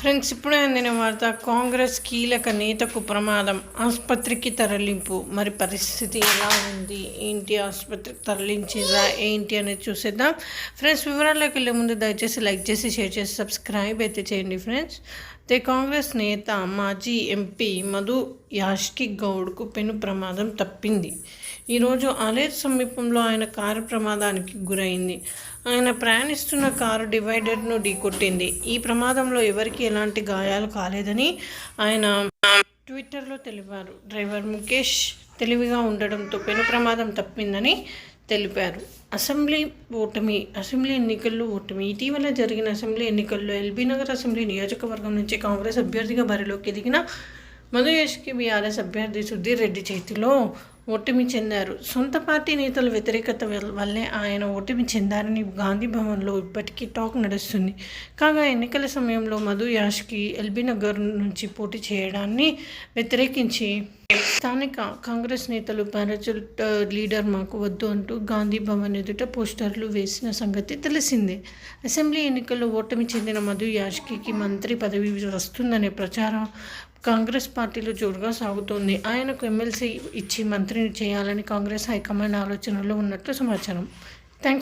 Friends ఇప్పుడే అందిన వార్త కాంగ్రెస్ కీలక నేతకు ప్రమాదం ఆసుపత్రికి తరలింపు. మరి పరిస్థితి ఎలా ఉంది? ఏంటి ఆసుపత్రికి తరలించిందా? ఏంటి అనేది చూసేద్దాం. ఫ్రెండ్స్ వివరాల్లోకి వెళ్ళే ముందు దయచేసి లైక్ చేసి షేర్ చేసి సబ్స్క్రైబ్ అయితే చేయండి ఫ్రెండ్స్. అయితే కాంగ్రెస్ నేత మాజీ ఎంపీ మధు యాష్కి గౌడ్కు పెను ప్రమాదం తప్పింది. ఈరోజు ఆలేరు సమీపంలో ఆయన కారు ప్రమాదానికి గురైంది. ఆయన ప్రయాణిస్తున్న కారు డివైడర్ను ఢీకొట్టింది. ఈ ప్రమాదంలో ఎవరికి ఎలాంటి గాయాలు కాలేదని ఆయన ట్విట్టర్లో తెలిపారు. డ్రైవర్ ముఖేష్ తెలివిగా ఉండడంతో పెను ప్రమాదం తప్పిందని తెలిపారు. అసెంబ్లీ ఓటమి అసెంబ్లీ ఎన్నికల్లో ఓటమి. ఇటీవల జరిగిన అసెంబ్లీ ఎన్నికల్లో ఎల్బీ నగర్ అసెంబ్లీ నియోజకవర్గం నుంచి కాంగ్రెస్ అభ్యర్థిగా బరిలోకి దిగిన మధుయేష్కి బీఆర్ఎస్ అభ్యర్థి సుధీర్ రెడ్డి చేతిలో ఓటమి చెందారు. సొంత పార్టీ నేతల వ్యతిరేకత వల్లే ఆయన ఓటమి చెందారని గాంధీ భవన్లో ఇప్పటికీ టాక్ నడుస్తుంది. కాగా ఎన్నికల సమయంలో మధు యాష్కి ఎల్బీ నగర్ నుంచి పోటీ చేయడాన్ని వ్యతిరేకించి స్థానిక కాంగ్రెస్ నేతలు పారాచూట్ లీడర్ మాకు వద్దు అంటూ గాంధీ భవన్ ఎదుట పోస్టర్లు వేసిన సంగతి తెలిసిందే. అసెంబ్లీ ఎన్నికల్లో ఓటమి చెందిన మధు యాష్కి మంత్రి పదవి వస్తుందనే ప్రచారం కాంగ్రెస్ పార్టీలో జోరుగా సాగుతోంది. ఆయనకు ఎమ్మెల్సీ ఇచ్చి మంత్రిని చేయాలని కాంగ్రెస్ హైకమాండ్ ఆలోచనలో ఉన్నట్లు సమాచారం.